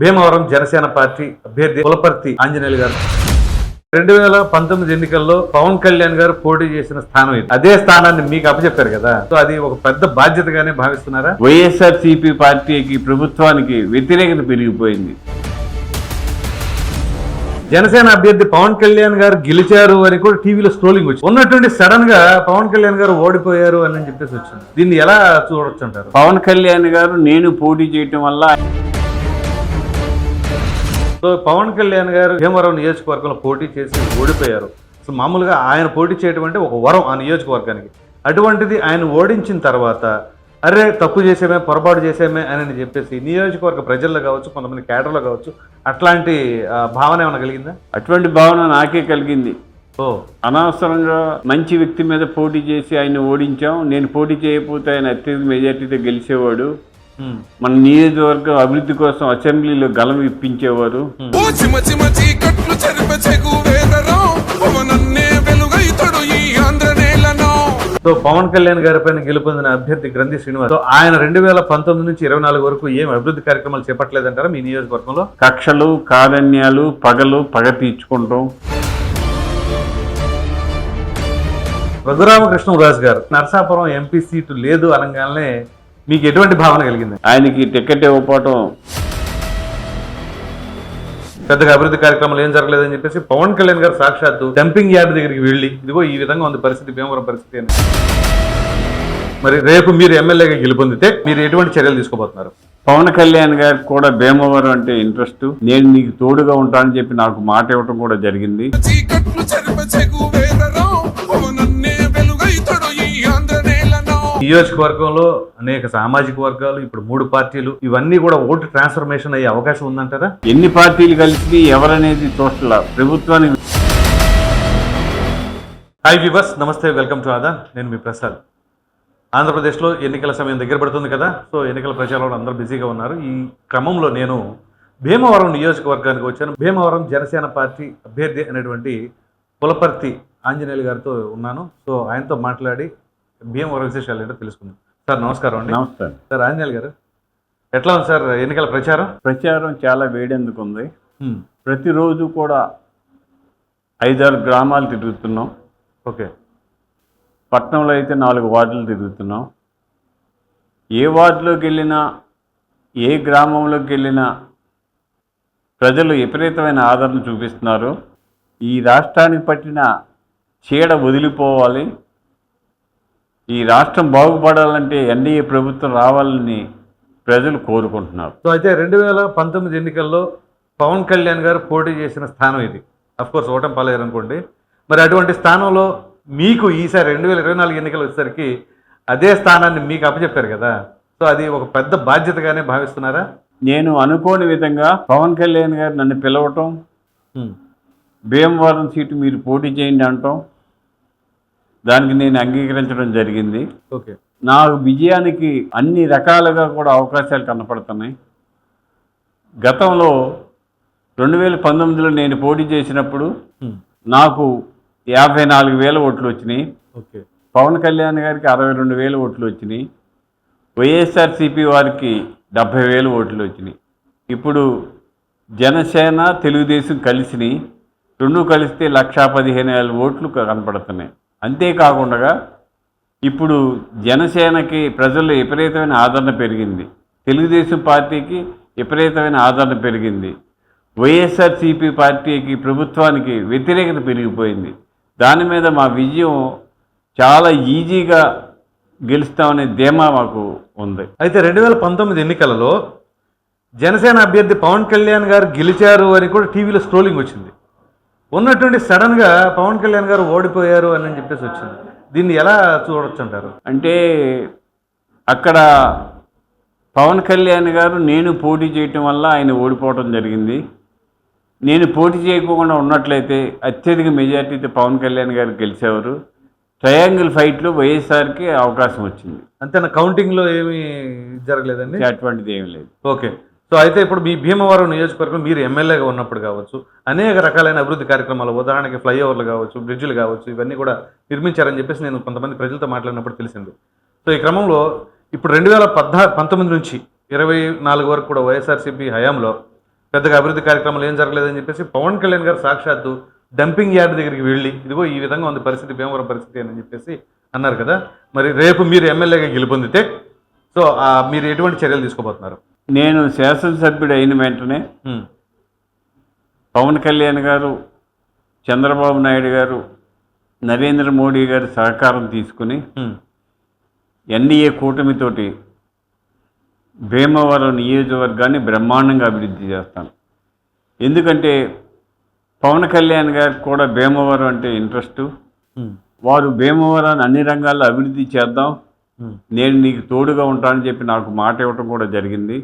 Bhimavaram Janasena party అభ్యర్థి పులపర్తి ఆంజనేయులు గారు. రెండు వేల పంతొమ్మిది ఎన్నికల్లో పవన్ కళ్యాణ్ గారు పోటీ చేసిన స్థానం ఇది. అదే స్థానాన్ని మీకు అప్పచెప్పారు కదా. సో అది ఒక పెద్ద బాధ్యతగానే భావిస్తున్నారా? వైఎస్ఆర్ సిపి పార్టీకి ప్రభుత్వానికి వ్యతిరేకత పెరిగిపోయింది. జనసేన అభ్యర్థి పవన్ కళ్యాణ్ గారు గెలిచారు అని కూడా టీవీలో స్ట్రోలింగ్ వచ్చింది. ఉన్నటువంటి సడన్గా పవన్ కళ్యాణ్ గారు ఓడిపోయారు అని చెప్పేసి వచ్చింది. దీన్ని ఎలా చూడొచ్చు అంటారు? పవన్ కళ్యాణ్ గారు నేను పోటీ చేయటం వల్ల సో పవన్ కళ్యాణ్ గారు భీమవరం నియోజకవర్గంలో పోటీ చేసి ఓడిపోయారు. సో మామూలుగా ఆయన పోటీ చేయడం అంటే ఒక వరం ఆ నియోజకవర్గానికి. అటువంటిది ఆయన ఓడించిన తర్వాత అరే తప్పు చేసామే పొరపాటు చేసామే అని చెప్పేసి నియోజకవర్గ ప్రజల్లో కావచ్చు కొంతమంది కేడర్లో కావచ్చు అట్లాంటి భావన ఏమైనా కలిగిందా? అటువంటి భావన నాకే కలిగింది. ఓ. అనవసరంగా మంచి వ్యక్తి మీద పోటీ చేసి ఆయన ఓడించాం. నేను పోటీ చేయకపోతే ఆయన అత్యధిక మెజార్టీతో గెలిచేవాడు. మన నియోజకవర్గం అభివృద్ధి కోసం అసెంబ్లీలో గలం ఇప్పించేవారు. నేలను. సో పవన్ కళ్యాణ్ గారి పైన గెలుపొందిన అభ్యర్థి గ్రంథి శ్రీనివాస్. సో ఆయన రెండు వేల పంతొమ్మిది నుంచి ఇరవై నాలుగు వరకు ఏం అభివృద్ధి కార్యక్రమాలు చేపట్టలేదంటారా మీ నియోజకవర్గంలో? కక్షలు కారణ్యాలు పగలు పగ తీర్చుకుంటాం. రఘురామకృష్ణరాజు గారు నరసాపురం ఎంపీ సీటు లేదు అనగానే మీకు ఎటువంటి భావన కలిగింది ఆయనకి టికెట్ ఇవ్వకపోవటం పెద్దగా అభివృద్ధి కార్యక్రమాలు ఏం జరగలేదని చెప్పేసి పవన్ కళ్యాణ్ గారు సాక్షాత్తు డంపింగ్ యార్డ్ దగ్గరికి వెళ్ళి ఇదిగో ఈ విధంగా ఉంది పరిస్థితి భీమవరం పరిస్థితి అని. మరి రేపు మీరు ఎమ్మెల్యేగా గెలుపొందితే మీరు ఎటువంటి చర్యలు తీసుకోబోతున్నారు? పవన్ కళ్యాణ్ గారికి కూడా భీమవరం అంటే ఇంట్రెస్ట్ నేను నీకు తోడుగా ఉంటానని చెప్పి నాకు మాట ఇవ్వటం కూడా జరిగింది. నియోజకవర్గంలో అనేక సామాజిక వర్గాలు ఇప్పుడు మూడు పార్టీలు ఇవన్నీ కూడా ఓటు ట్రాన్స్ఫర్మేషన్ అయ్యే అవకాశం ఉందంటారా? ఎన్ని పార్టీలు కలిసి ఎవరనేది చూడాల ప్రభుత్వానికి hi viewers namaste welcome to ఆదా నేను మీ ప్రసాద్. ఆంధ్రప్రదేశ్లో ఎన్నికల సమయం దగ్గర పడుతుంది కదా సో ఎన్నికల ప్రచారంలో అందరూ బిజీగా ఉన్నారు. ఈ క్రమంలో నేను భీమవరం నియోజకవర్గానికి వచ్చాను. భీమవరం జనసేన పార్టీ అభ్యర్థి అనేటువంటి పులపర్తి ఆంజనేయులు గారితో ఉన్నాను. సో ఆయనతో మాట్లాడి భీమవరం విశేషాలు ఏంటో తెలుసుకుందాం. సార్ నమస్కారం అండి. నమస్కారం సార్ ఆంజనేయులు గారు ఎట్లా ఉంది సార్ ఎన్నికల ప్రచారం? ప్రచారం చాలా వేడెందుకుంది. ప్రతిరోజు కూడా ఐదారు గ్రామాలు తిరుగుతున్నాం. ఓకే. పట్టణంలో అయితే నాలుగు వార్డులు తిరుగుతున్నాం. ఏ వార్డులోకి వెళ్ళినా ఏ గ్రామంలోకి వెళ్ళినా ప్రజలు విపరీతమైన ఆదరణ చూపిస్తున్నారు. ఈ రాష్ట్రానికి పట్టిన చీడ వదిలిపోవాలి. ఈ రాష్ట్రం బాగుపడాలంటే ఎన్డీఏ ప్రభుత్వం రావాలని ప్రజలు కోరుకుంటున్నారు. సో అయితే రెండు వేల పంతొమ్మిది ఎన్నికల్లో పవన్ కళ్యాణ్ గారు పోటీ చేసిన స్థానం ఇది. కోర్స్ ఓటం పాలేరు అనుకోండి. మరి అటువంటి స్థానంలో మీకు ఈసారి రెండు వేల ఇరవై నాలుగు ఎన్నికలు వచ్చేసరికి అదే స్థానాన్ని మీకు అప్పచెప్పారు కదా. సో అది ఒక పెద్ద బాధ్యతగానే భావిస్తున్నారా? నేను అనుకోని విధంగా పవన్ కళ్యాణ్ గారు నన్ను పిలవటం. భీమవరం సీటు మీరు పోటీ చేయండి అంటాం దానికి నేను అంగీకరించడం జరిగింది. ఓకే. నా విజయానికి అన్ని రకాలుగా కూడా అవకాశాలు కనపడుతున్నాయి. గతంలో రెండు వేల పంతొమ్మిదిలో నేను పోటీ చేసినప్పుడు. నాకు యాభై నాలుగు వేల ఓట్లు వచ్చినాయి. ఓకే. పవన్ కళ్యాణ్ గారికి అరవై రెండు వేల ఓట్లు వచ్చినాయి. వైఎస్ఆర్సీపీ వారికి డెబ్భై వేలు ఓట్లు వచ్చినాయి. ఇప్పుడు జనసేన తెలుగుదేశం కలిసినాయి. రెండు కలిస్తే లక్షా పదిహేను వేల ఓట్లు కనపడుతున్నాయి. అంతేకాకుండా ఇప్పుడు జనసేనకి ప్రజల్లో విపరీతమైన ఆదరణ పెరిగింది. తెలుగుదేశం పార్టీకి విపరీతమైన ఆదరణ పెరిగింది. వైఎస్ఆర్సీపీ పార్టీకి ప్రభుత్వానికి వ్యతిరేకత పెరిగిపోయింది. దాని మీద మా విజయం చాలా ఈజీగా గెలుస్తామనే ధీమా మాకు ఉంది. అయితే రెండు వేల పంతొమ్మిది ఎన్నికలలో జనసేన అభ్యర్థి పవన్ కళ్యాణ్ గారు గెలిచారు అని కూడా టీవీలో స్ట్రోలింగ్ వచ్చింది. ఉన్నటువంటి సడన్గా పవన్ కళ్యాణ్ గారు ఓడిపోయారు అని చెప్పేసి వచ్చింది. దీన్ని ఎలా చూడొచ్చు అంటారు అంటే అక్కడ పవన్ కళ్యాణ్ గారు నేను పోటీ చేయటం వల్ల ఆయన ఓడిపోవడం జరిగింది. నేను పోటీ చేయకుండా ఉన్నట్లయితే అత్యధిక మెజార్టీతో పవన్ కళ్యాణ్ గారు గెలిచేవారు. ట్రయాంగిల్ ఫైట్లో వైఎస్ఆర్కి అవకాశం వచ్చింది. అంతేనా? కౌంటింగ్లో ఏమీ జరగలేదండి? అటువంటిది ఏమి లేదు. ఓకే. సో అయితే ఇప్పుడు మీ భీమవరం నియోజకవర్గం మీరు ఎమ్మెల్యేగా ఉన్నప్పుడు కావచ్చు అనేక రకాలైన అభివృద్ధి కార్యక్రమాలు ఉదాహరణకి ఫ్లైఓవర్లు కావచ్చు బ్రిడ్జ్లు కావచ్చు ఇవన్నీ కూడా నిర్మించారని చెప్పేసి నేను కొంతమంది ప్రజలతో మాట్లాడినప్పుడు తెలిసింది. సో ఈ క్రమంలో ఇప్పుడు రెండు వేల పద్నా పంతొమ్మిది నుంచి ఇరవై నాలుగు వరకు కూడా వైఎస్ఆర్సీపీ హయాంలో పెద్దగా అభివృద్ధి కార్యక్రమాలు ఏం జరగలేదని చెప్పేసి పవన్ కళ్యాణ్ గారు సాక్షాత్తు డంపింగ్ యార్డ్ దగ్గరికి వెళ్ళి ఇదిగో ఈ విధంగా ఉంది పరిస్థితి భీమవరం పరిస్థితి అని చెప్పేసి అన్నారు కదా. మరి రేపు మీరు ఎమ్మెల్యేగా గెలుపొందితే సో మీరు ఎటువంటి చర్యలు తీసుకోబోతున్నారు? నేను శాసనసభ్యుడు అయిన వెంటనే పవన్ కళ్యాణ్ గారు చంద్రబాబు నాయుడు గారు నరేంద్ర మోడీ గారి సహకారం తీసుకుని ఎన్డీఏ కూటమితోటి భీమవరం నియోజకవర్గాన్ని బ్రహ్మాండంగా అభివృద్ధి చేస్తాను. ఎందుకంటే పవన్ కళ్యాణ్ గారికి కూడా భీమవరం అంటే ఇంట్రెస్ట్. వారు భీమవరాన్ని అన్ని రంగాల్లో అభివృద్ధి చేద్దాం. నేను నీకు తోడుగా ఉంటానని చెప్పి నాకు మాట ఇవ్వటం కూడా జరిగింది.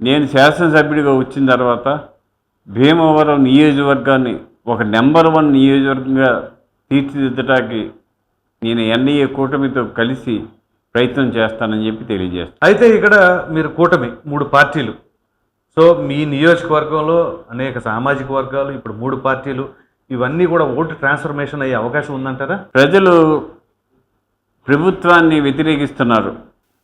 నేను శాసనసభ్యుడిగా వచ్చిన తర్వాత భీమవరం నియోజకవర్గాన్ని ఒక నెంబర్ వన్ నియోజకవర్గంగా తీర్చిదిద్దటానికి నేను ఎన్డీఏ కూటమితో కలిసి ప్రయత్నం చేస్తానని చెప్పి తెలియజేస్తాను అయితే ఇక్కడ మీరు కూటమి మూడు పార్టీలు. సో మీ నియోజకవర్గంలో అనేక సామాజిక వర్గాలు ఇప్పుడు మూడు పార్టీలు ఇవన్నీ కూడా ఓటు ట్రాన్స్ఫర్మేషన్ అయ్యే అవకాశం ఉందంటారా? ప్రజలు ప్రభుత్వాన్ని వ్యతిరేకిస్తున్నారు.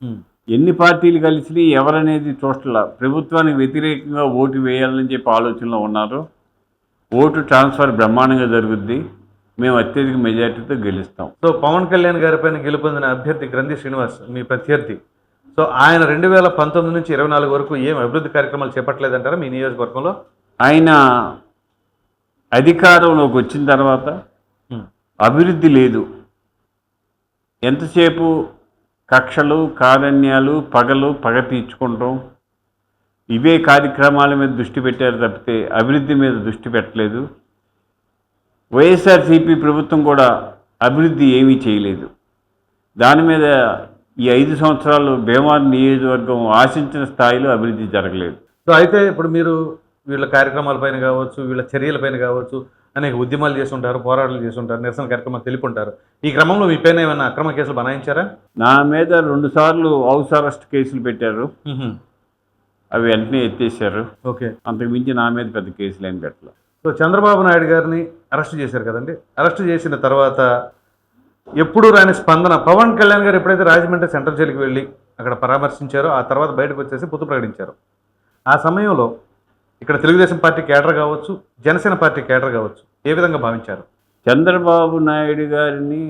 ఉమ్, ఎన్ని పార్టీలు కలిసి ఎవరనేది చూడట్లా ప్రభుత్వానికి వ్యతిరేకంగా ఓటు వేయాలని చెప్పి ఆలోచనలో ఉన్నారు. ఓటు ట్రాన్స్ఫర్ బ్రహ్మాండంగా జరుగుద్ది. మేము అత్యధిక మెజార్టీతో గెలుస్తాం. సో పవన్ కళ్యాణ్ గారి పైన గెలుపొందిన అభ్యర్థి గ్రంథి శ్రీనివాస్ మీ ప్రత్యర్థి. సో ఆయన రెండు వేల పంతొమ్మిది నుంచి ఇరవై నాలుగు వరకు ఏం అభివృద్ధి కార్యక్రమాలు చేపట్టలేదంటారా మీ నియోజకవర్గంలో? ఆయన అధికారంలోకి వచ్చిన తర్వాత ఉమ్, అభివృద్ధి లేదు. ఎంతసేపు కక్షలు కారణ్యాలు పగలు పగ తీర్చుకుంటాం? ఇవే కార్యక్రమాల మీద దృష్టి పెట్టారు తప్పితే అభివృద్ధి మీద దృష్టి పెట్టలేదు. వైఎస్ఆర్సీపీ ప్రభుత్వం కూడా అభివృద్ధి ఏమీ చేయలేదు. దాని మీద ఈ ఐదు సంవత్సరాలు భీమవరం నియోజకవర్గం ఆశించిన స్థాయిలో అభివృద్ధి జరగలేదు. సో అయితే ఇప్పుడు మీరు వీళ్ళ కార్యక్రమాలపైన కావచ్చు వీళ్ళ చర్యలపైన కావచ్చు అనేక ఉద్యమాలు చేస్తుంటారు పోరాటాలు చేస్తుంటారు నిరసన కార్యక్రమాలు తెలుపుంటారు ఈ క్రమంలో మీ పైన ఏమైనా అక్రమ కేసులు బనాయించారా? నా మీద రెండుసార్లు హౌస్ అరెస్ట్ కేసులు పెట్టారు. అవి వెంటనే ఎత్తేసారు ఓకే. అంతకు మించి నా మీద పెద్ద కేసులు ఏం పెట్టలేదు సో చంద్రబాబు నాయుడు గారిని అరెస్ట్ చేశారు కదండి. అరెస్ట్ చేసిన తర్వాత ఎప్పుడు రాని స్పందన. పవన్ కళ్యాణ్ గారు ఎప్పుడైతే రాజమండ్రి సెంట్రల్ జైలుకి వెళ్ళి అక్కడ పరామర్శించారో ఆ తర్వాత బయటకు వచ్చేసి పొత్తు ప్రకటించారు. ఆ సమయంలో ఇక్కడ తెలుగుదేశం పార్టీ కేడర్ కావచ్చు జనసేన పార్టీ కేడర్ కావచ్చు ఏ విధంగా భావించారు? చంద్రబాబు నాయుడు గారిని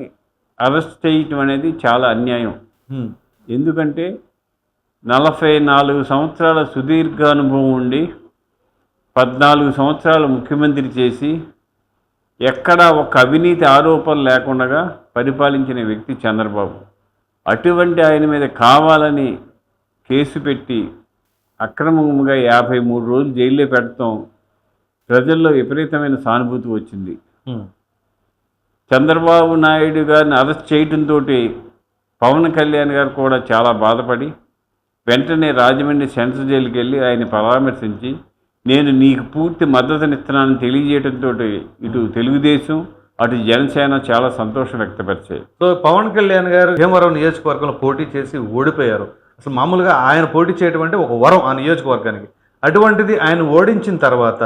అరెస్ట్ చేయటం అనేది చాలా అన్యాయం. ఎందుకంటే నలభై నాలుగు సంవత్సరాల సుదీర్ఘ అనుభవం ఉండి పద్నాలుగు సంవత్సరాలు ముఖ్యమంత్రి చేసి ఎక్కడా ఒక అవినీతి ఆరోపణ లేకుండా పరిపాలించిన వ్యక్తి చంద్రబాబు. అటువంటి ఆయన మీద కావాలని కేసు పెట్టి అక్రమంగా యాభై మూడు రోజులు జైల్లో పెడతాం ప్రజల్లో విపరీతమైన సానుభూతి వచ్చింది. చంద్రబాబు నాయుడు గారిని అరెస్ట్ చేయడంతో పవన్ కళ్యాణ్ గారు కూడా చాలా బాధపడి వెంటనే రాజమండ్రి సెంట్రల్ జైలుకి వెళ్ళి ఆయన పరామర్శించి నేను నీకు పూర్తి మద్దతునిస్తున్నానని తెలియజేయడంతో ఇటు తెలుగుదేశం అటు జనసేన చాలా సంతోషం వ్యక్తపరిచాయి. సో పవన్ కళ్యాణ్ గారు భీమవరం నియోజకవర్గంలో పోటీ చేసి ఓడిపోయారు. అసలు మామూలుగా ఆయన పోటీ చేయడం అంటే ఒక వరం ఆ నియోజకవర్గానికి. అటువంటిది ఆయన ఓడించిన తర్వాత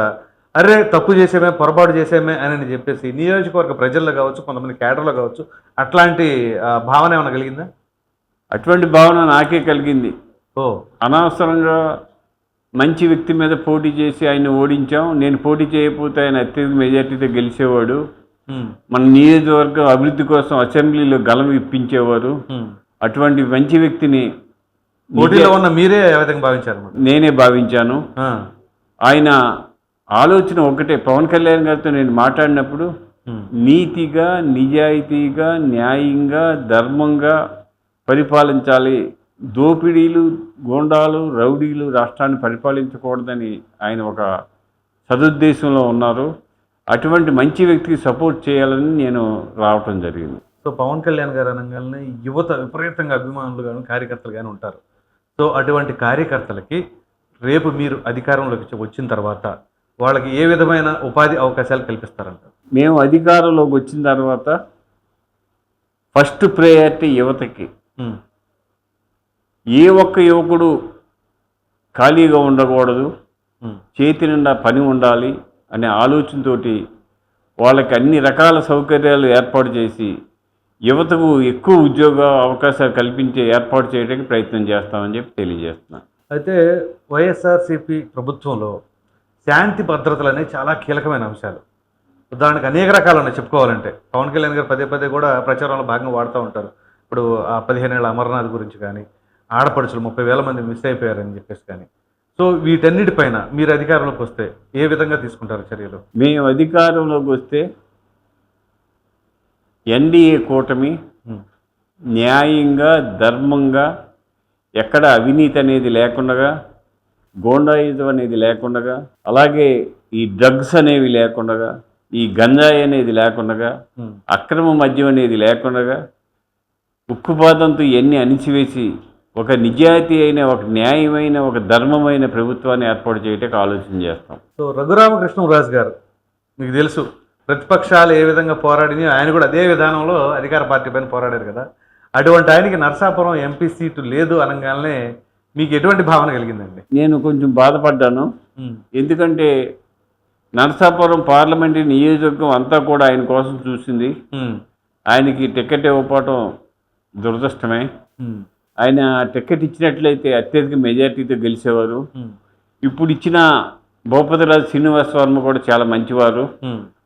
అరే తప్పు చేసేమే పొరపాటు చేసేమే అని చెప్పేసి నియోజకవర్గ ప్రజల్లో కావచ్చు కొంతమంది కేడర్లో కావచ్చు అట్లాంటి భావన ఏమైనా కలిగిందా? అటువంటి భావన నాకే కలిగింది. ఓ. అనవసరంగా మంచి వ్యక్తి మీద పోటీ చేసి ఆయన ఓడించాం. నేను పోటీ చేయకపోతే ఆయన అత్యధిక మెజార్టీతో గెలిచేవాడు. మన నియోజకవర్గం అభివృద్ధి కోసం అసెంబ్లీలో గలం ఇప్పించేవారు. అటువంటి మంచి వ్యక్తిని పోటీలో ఉన్న మీరే ఏ విధంగా భావించారు? నేనే భావించాను. ఆయన ఆలోచన ఒకటే. పవన్ కళ్యాణ్ గారితో నేను మాట్లాడినప్పుడు నీతిగా నిజాయితీగా న్యాయంగా ధర్మంగా పరిపాలించాలి. దోపిడీలు గోండాలు రౌడీలు రాష్ట్రాన్ని పరిపాలించకూడదని ఆయన ఒక సదుద్దేశంలో ఉన్నారు. అటువంటి మంచి వ్యక్తికి సపోర్ట్ చేయాలని నేను రావటం జరిగింది. సో పవన్ కళ్యాణ్ గారు అనగానే యువత విపరీతంగా అభిమానులు కానీ కార్యకర్తలు కానీ ఉంటారు. సో అటువంటి కార్యకర్తలకి రేపు మీరు అధికారంలోకి వచ్చి- వచ్చిన తర్వాత వాళ్ళకి ఏ విధమైన ఉపాధి అవకాశాలు కల్పిస్తారంట? మేము అధికారంలోకి వచ్చిన తర్వాత ఫస్ట్ ప్రయారిటీ యువతకి. ఏ ఒక్క యువకుడు ఖాళీగా ఉండకూడదు చేతి నిండా పని ఉండాలి అనే ఆలోచనతోటి వాళ్ళకి అన్ని రకాల సౌకర్యాలు ఏర్పాటు చేసి యువతకు ఎక్కువ ఉద్యోగ అవకాశాలు కల్పించే ఏర్పాటు చేయడానికి ప్రయత్నం చేస్తామని చెప్పి తెలియజేస్తున్నాను. అయితే వైఎస్ఆర్సిపి ప్రభుత్వంలో శాంతి భద్రతలు అనేవి చాలా కీలకమైన అంశాలు. ఉదాహరణకు అనేక రకాలు ఉన్నాయి చెప్పుకోవాలంటే. పవన్ కళ్యాణ్ గారు పదే పదే కూడా ప్రచారంలో భాగంగా వాడుతూ ఉంటారు. ఇప్పుడు ఆ పదిహేను ఏళ్ళ అమర్నాథ్ గురించి కానీ ఆడపడుచులు ముప్పై వేల మంది మిస్ అయిపోయారని చెప్పేసి కానీ. సో వీటన్నిటిపైన మీరు అధికారంలోకి వస్తే ఏ విధంగా తీసుకుంటారు చర్యలు? మేము అధికారంలోకి వస్తే ఎన్డీఏ కూటమి న్యాయంగా ధర్మంగా ఎక్కడ అవినీతి అనేది లేకుండా గోండాయుధం అనేది లేకుండా అలాగే ఈ డ్రగ్స్ అనేవి లేకుండా ఈ గంజాయి అనేది లేకుండా ఉమ్, అక్రమ మద్యం అనేది లేకుండా ఉక్కుపాదంతో ఎన్ని అణిచివేసి ఒక నిజాయితీ అయిన ఒక న్యాయమైన ఒక ధర్మమైన ప్రభుత్వాన్ని ఏర్పాటు చేయటానికి ఆలోచన చేస్తాం. సో రఘురామకృష్ణరాజు గారు మీకు తెలుసు ప్రతిపక్షాలు ఏ విధంగా పోరాడినాయో ఆయన కూడా అదే విధానంలో అధికార పార్టీ పైన పోరాడారు కదా. అటువంటి ఆయనకి నరసాపురం ఎంపీ సీటు లేదు అనగానే మీకు ఎటువంటి భావన కలిగిందండి? నేను కొంచెం బాధపడ్డాను. ఎందుకంటే నరసాపురం పార్లమెంటరీ నియోజకవర్గం అంతా కూడా ఆయన కోసం చూసింది. ఆయనకి టికెట్ ఇవ్వకపోవటం దురదృష్టమే. ఆయన టికెట్ ఇచ్చినట్లయితే అత్యధిక మెజార్టీతో గెలిచేవారు. ఇప్పుడు ఇచ్చిన భూపతిరాజు శ్రీనివాస వర్మ కూడా చాలా మంచివారు.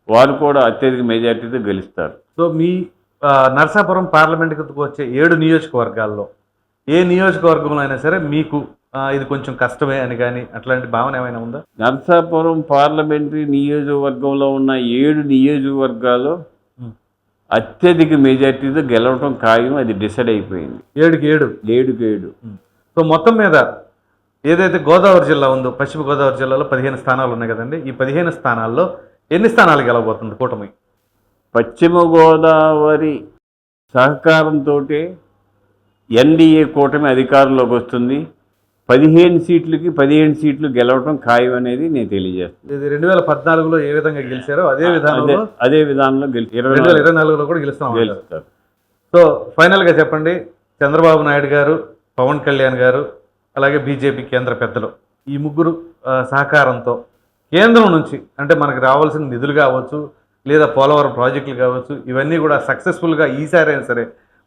వారు కూడా అత్యధిక మెజార్టీతో గెలుస్తారు. సో మీ నరసాపురం పార్లమెంట్కి వచ్చే ఏడు నియోజకవర్గాల్లో ఏ నియోజకవర్గంలో అయినా సరే మీకు ఇది కొంచెం కష్టమే అని కానీ అట్లాంటి భావన ఏమైనా ఉందా? నరసాపురం పార్లమెంటరీ నియోజకవర్గంలో ఉన్న ఏడు నియోజకవర్గాలు. అత్యధిక మెజార్టీతో గెలవటం ఖాయం అది డిసైడ్ అయిపోయింది. ఏడుకి ఏడు? ఏడుకు ఏడు. సో మొత్తం మీద ఏదైతే గోదావరి జిల్లా ఉందో పశ్చిమ గోదావరి జిల్లాలో పదిహేను స్థానాలు ఉన్నాయి కదండి. ఈ పదిహేను స్థానాల్లో ఎన్ని స్థానాలు గెలవబోతుంది కూటమి? పశ్చిమ గోదావరి సహకారంతో ఎన్డీఏ కూటమి అధికారంలోకి వస్తుంది. పదిహేను సీట్లకి పదిహేను సీట్లు గెలవటం ఖాయం అనేది నేను తెలియజేస్తాను ఇది రెండు వేల పద్నాలుగులో ఏ విధంగా గెలిచారో అదే విధానంలో అదే విధానంలో రెండు వేల ఇరవై నాలుగులో కూడా గెలుస్తాం. గెలుస్తారు. సో ఫైనల్గా చెప్పండి. చంద్రబాబు నాయుడు గారు పవన్ కళ్యాణ్ గారు అలాగే బీజేపీ కేంద్ర పెద్దలు ఈ ముగ్గురు సహకారంతో కేంద్రం నుంచి అంటే మనకు రావాల్సిన నిధులు కావచ్చు లేదా పోలవరం ప్రాజెక్టులు కావచ్చు ఇవన్నీ కూడా సక్సెస్ఫుల్గా ఈసారి అయినా సరే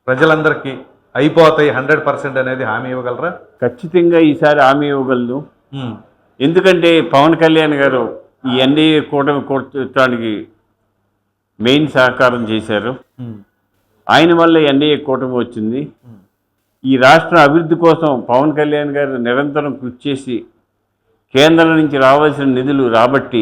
ప్రజలందరికీ అయిపోతాయి హండ్రెడ్ పర్సెంట్ అనేది హామీ ఇవ్వగలరా? ఖచ్చితంగా ఈసారి హామీ ఇవ్వగలదు ఉమ్, ఎందుకంటే పవన్ కళ్యాణ్ గారు ఈ ఎన్డీఏ కూటమి కూర్చోటానికి మెయిన్ సహకారం చేశారు. ఆయన వల్ల ఎన్డీఏ కూటమి వచ్చింది. ఈ రాష్ట్ర అభివృద్ధి కోసం పవన్ కళ్యాణ్ గారు నిరంతరం కృషి చేసి కేంద్రం నుంచి రావాల్సిన నిధులు రాబట్టి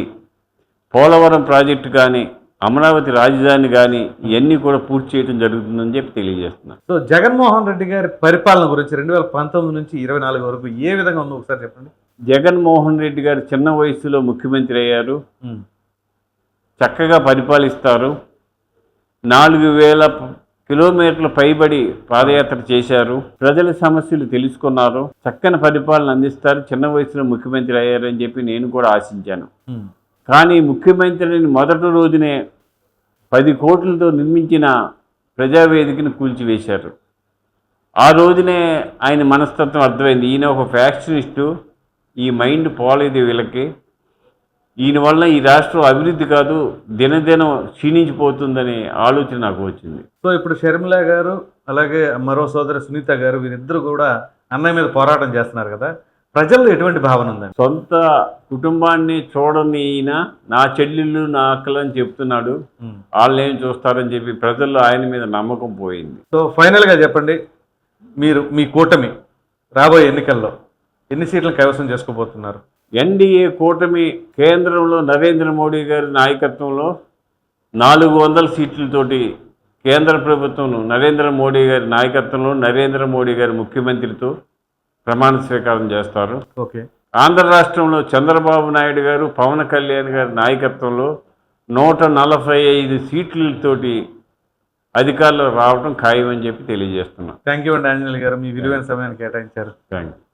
పోలవరం ప్రాజెక్టు కానీ అమరావతి రాజధాని కానీ ఇవన్నీ కూడా పూర్తి చేయడం జరుగుతుందని చెప్పి తెలియజేస్తున్నాను సో జగన్మోహన్ రెడ్డి గారి పరిపాలన గురించి రెండు వేల పంతొమ్మిది నుంచి ఇరవై నాలుగు వరకు ఏ విధంగా ఉందో ఒకసారి చెప్పండి. జగన్మోహన్ రెడ్డి గారు చిన్న వయసులో ముఖ్యమంత్రి అయ్యారు. చక్కగా పరిపాలిస్తారు. నాలుగు వేల కిలోమీటర్ల పైబడి పాదయాత్ర చేశారు. ప్రజల సమస్యలు తెలుసుకున్నారు. చక్కని పరిపాలన అందిస్తారు. చిన్న వయసులో ముఖ్యమంత్రి అయ్యారని చెప్పి నేను కూడా ఆశించాను. కానీ ముఖ్యమంత్రిని మొదటి రోజునే పది కోట్లతో నిర్మించిన ప్రజావేదికను కూల్చివేశారు. ఆ రోజునే ఆయన మనస్తత్వం అర్థమైంది. ఈయన ఒక ఫ్యాక్షనిస్టు. ఈ మైండ్ పోలేదు వీళ్ళకి. ఈయన వల్ల ఈ రాష్ట్రం అభివృద్ధి కాదు దినదినం క్షీణించిపోతుందనే ఆలోచన నాకు వచ్చింది. సో ఇప్పుడు షర్మిల గారు అలాగే మరో సోదరి సునీత గారు వీరిద్దరు కూడా అన్నయ్య మీద పోరాటం చేస్తున్నారు కదా. ప్రజల్లో ఎటువంటి భావన ఉందండి? సొంత కుటుంబాన్ని చూడని ఈయన నా చెల్లెళ్ళు నా అక్కలు అని చెప్తున్నాడు. వాళ్ళు ఏం చూస్తారని చెప్పి ప్రజల్లో ఆయన మీద నమ్మకం పోయింది. సో ఫైనల్గా చెప్పండి మీరు మీ కూటమి రాబోయే ఎన్నికల్లో ఎన్ని సీట్లను కైవసం చేసుకోబోతున్నారు? ఎన్డీఏ కూటమి కేంద్రంలో నరేంద్ర మోడీ గారి నాయకత్వంలో నాలుగు వందల సీట్లతోటి కేంద్ర ప్రభుత్వం నరేంద్ర మోడీ గారి నాయకత్వంలో నరేంద్ర మోడీ గారి ముఖ్యమంత్రితో ప్రమాణ స్వీకారం చేస్తారు. ఓకే. ఆంధ్ర రాష్ట్రంలో చంద్రబాబు నాయుడు గారు పవన్ కళ్యాణ్ గారి నాయకత్వంలో నూట నలభై ఐదు సీట్లతోటి అధికారులు రావడం ఖాయమని చెప్పి తెలియజేస్తున్నాం. థ్యాంక్ యూ అండి ఆంజనేయులు గారు. మీ విలువైన సమయాన్ని కేటాయించారు. Thank you